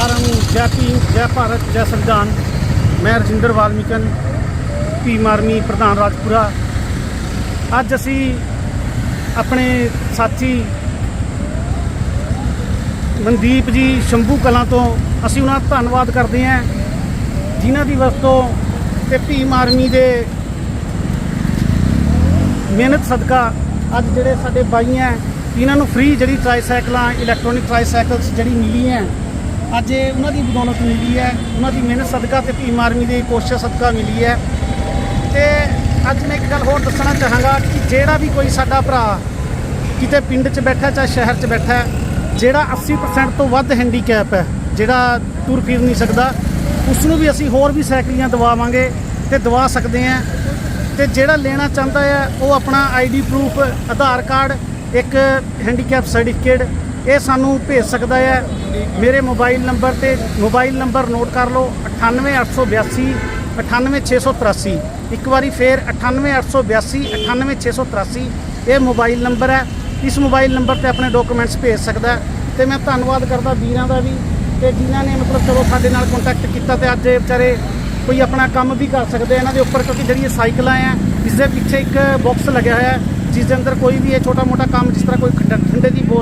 ਸਾਰਿਆਂ ਨੂੰ ਜੈ ਭੀਮ, ਜੈ ਭਾਰਤ, ਜੈ ਸੰਵਿਧਾਨ। ਮੈਂ ਰਜਿੰਦਰ ਵਾਲਮੀਕਨ, ਭੀਮ ਆਰਮੀ ਪ੍ਰਧਾਨ ਰਾਜਪੁਰਾ। ਅੱਜ ਅਸੀਂ ਆਪਣੇ ਸਾਥੀ ਮਨਦੀਪ ਜੀ ਸ਼ੰਭੂ ਕਲਾਂ ਤੋਂ ਅਸੀਂ ਉਹਨਾਂ ਦਾ ਧੰਨਵਾਦ ਕਰਦੇ ਹਾਂ, ਜਿਨ੍ਹਾਂ ਦੀ ਵਰਤੋਂ ਤੇ ਭੀਮ ਆਰਮੀ ਦੇ ਮਿਹਨਤ ਸਦਕਾ ਅੱਜ ਜਿਹੜੇ ਸਾਡੇ ਬਾਈ ਹੈ, ਇਹਨਾਂ ਨੂੰ ਫ੍ਰੀ ਜਿਹੜੀ ਟ੍ਰਾਈਸਾਈਕਲਾਂ ਇਲੈਕਟ੍ਰੋਨਿਕ ਟ੍ਰਾਈਸਾਈਕਲਸ ਜਿਹੜੀ ਮਿਲੀ ਹੈ ਅੱਜ ਇਹ ਉਹਨਾਂ ਦੀ ਬਦੌਲਤ ਮਿਲੀ ਹੈ, ਉਹਨਾਂ ਦੀ ਮਿਹਨਤ ਸਦਕਾ ਤੇ ਭੀਮ ਆਰਮੀ ਦੀ ਕੋਸ਼ਿਸ਼ ਸਦਕਾ ਮਿਲੀ ਹੈ। ਤੇ ਅੱਜ ਮੈਂ ਇੱਕ ਗੱਲ ਹੋਰ ਦੱਸਣਾ ਚਾਹਾਂਗਾ ਕਿ ਜਿਹੜਾ ਵੀ ਕੋਈ ਸਾਡਾ ਭਰਾ ਕਿਤੇ ਪਿੰਡ 'ਚ ਬੈਠਾ ਚਾਹੇ ਸ਼ਹਿਰ 'ਚ ਬੈਠਾ ਜਿਹੜਾ 80% ਤੋਂ ਵੱਧ ਹੈਂਡੀਕੈਪ ਹੈ, ਜਿਹੜਾ ਤੁਰ ਫਿਰ ਨਹੀਂ ਸਕਦਾ ਉਸ ਨੂੰ ਵੀ ਅਸੀਂ ਹੋਰ ਵੀ ਸਾਈਕਲੀਆਂ ਦਵਾਵਾਂਗੇ ਤੇ ਦਵਾ ਸਕਦੇ ਹਾਂ। ਤੇ ਜਿਹੜਾ ਲੈਣਾ ਚਾਹੁੰਦਾ ਹੈ, ਉਹ ਆਪਣਾ ਆਈਡੀ ਪ੍ਰੂਫ ਆਧਾਰ ਕਾਰਡ, ਇੱਕ ਹੈਂਡੀਕੈਪ ਸਰਟੀਫਿਕੇਟ ਇਹ ਸਾਨੂੰ ਭੇਜ ਸਕਦਾ ਹੈ। ਮੇਰੇ ਮੋਬਾਈਲ ਨੰਬਰ ਤੇ ਮੋਬਾਈਲ ਨੰਬਰ ਨੋਟ ਕਰ ਲਓ 98882 98683 ਇੱਕ ਵਾਰੀ ਫੇਰ 98882 98683 ਇਹ ਮੋਬਾਈਲ ਨੰਬਰ ਹੈ। ਇਸ ਮੋਬਾਈਲ ਨੰਬਰ ਤੇ ਆਪਣੇ ਡਾਕੂਮੈਂਟਸ ਭੇਜ ਸਕਦਾ ਹੈ। ਤੇ ਮੈਂ ਧੰਨਵਾਦ ਕਰਦਾ ਵੀਰਾਂ ਦਾ ਵੀ ਤੇ ਜਿਨ੍ਹਾਂ ਨੇ ਮਤਲਬ ਚਲੋ ਸਾਡੇ ਨਾਲ ਕੰਟੈਕਟ ਕੀਤਾ ਤੇ ਅੱਜ ਇਹ ਵਿਚਾਰੇ ਕੋਈ ਆਪਣਾ ਕੰਮ ਵੀ ਕਰ ਸਕਦੇ ਇਹਨਾਂ ਦੇ ਉੱਪਰ, ਕਿਉਂਕਿ ਜਿਹੜੀ ਇਹ ਸਾਈਕਲਾਂ ਆ ਇਸ ਦੇ ਪਿੱਛੇ ਇੱਕ ਬਾਕਸ ਲੱਗਿਆ ਹੋਇਆ ਜਿਸ ਦੇ ਅੰਦਰ ਕੋਈ ਵੀ ਇਹ ਛੋਟਾ ਮੋਟਾ ਕੰਮ, ਜਿਸ ਤਰ੍ਹਾਂ ਕੋਈ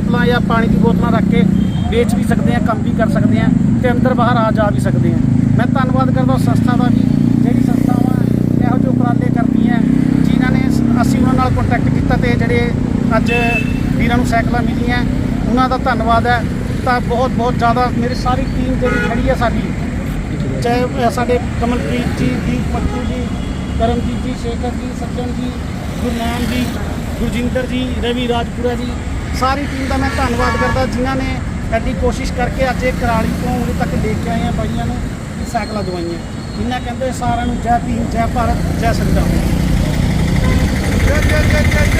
ਬੋਤਲਾਂ ਜਾਂ ਪਾਣੀ ਦੀ ਬੋਤਲਾਂ ਰੱਖ ਕੇ ਵੇਚ ਵੀ ਸਕਦੇ ਆ ਕੰਮ ਵੀ ਕਰ ਸਕਦੇ ਆ ਤੇ ਅੰਦਰ ਬਾਹਰ ਆ ਜਾ ਵੀ ਸਕਦੇ ਆ ਮੈਂ ਧੰਨਵਾਦ ਕਰਦਾ ਉਸ ਸੰਸਥਾ ਦਾ ਵੀ, ਜਿਹੜੀ ਸੰਸਥਾਵਾਂ ਇਹੋ ਜਿਹੇ ਉਪਰਾਲੇ ਕਰਦੀਆਂ ਜਿਨ੍ਹਾਂ ਨੇ ਅਸੀਂ ਉਹਨਾਂ ਨਾਲ ਕੰਟੈਕਟ ਕੀਤਾ ਤੇ ਜਿਹੜੇ ਅੱਜ ਵੀਰਾਂ ਨੂੰ ਸਾਈਕਲਾਂ ਮਿਲੀਆਂ, ਉਹਨਾਂ ਦਾ ਧੰਨਵਾਦ ਹੈ। ਤਾਂ ਬਹੁਤ ਬਹੁਤ ਜ਼ਿਆਦਾ ਮੇਰੀ ਸਾਰੀ ਟੀਮ ਜਿਹੜੀ ਖੜੀ ਹੈ ਸਾਡੀ, ਚਾਹੇ ਸਾਡੇ ਕਮਲਪ੍ਰੀਤ ਜੀ, ਦੀਪ ਪੱਟੂ ਜੀ, ਕਰਮਜੀਤ ਜੀ, ਸ਼ੇਖਰ ਜੀ, ਸੱਜਣ ਜੀ ਗੁਰਨਾਮ ਜੀ, ਗੁਰਜਿੰਦਰ ਜੀ, ਰਵੀ ਰਾਜਪੁਰਾ ਜੀ ਸਾਰੀ ਟੀਮ ਦਾ ਮੈਂ ਧੰਨਵਾਦ ਕਰਦਾ ਜਿਨ੍ਹਾਂ ਨੇ ਐਡੀ ਕੋਸ਼ਿਸ਼ ਕਰਕੇ ਅੱਜ ਇਹ ਕਰਾਲੀ ਤੋਂ ਉਰੇ ਤੱਕ ਲੈ ਕੇ ਆਏ ਆ ਬਾਈਆਂ ਨੂੰ ਇਹ ਸਾਈਕਲਾਂ ਦਵਾਈਆਂ। ਇਹਨਾਂ ਕਹਿੰਦੇ ਸਾਰਿਆਂ ਨੂੰ ਜੈ ਭੀਮ, ਜੈ ਭਾਰਤ, ਜੈ ਸੰਵਿਧਾਨ ਜੈ ਜੈ ਜੈ ਜੈ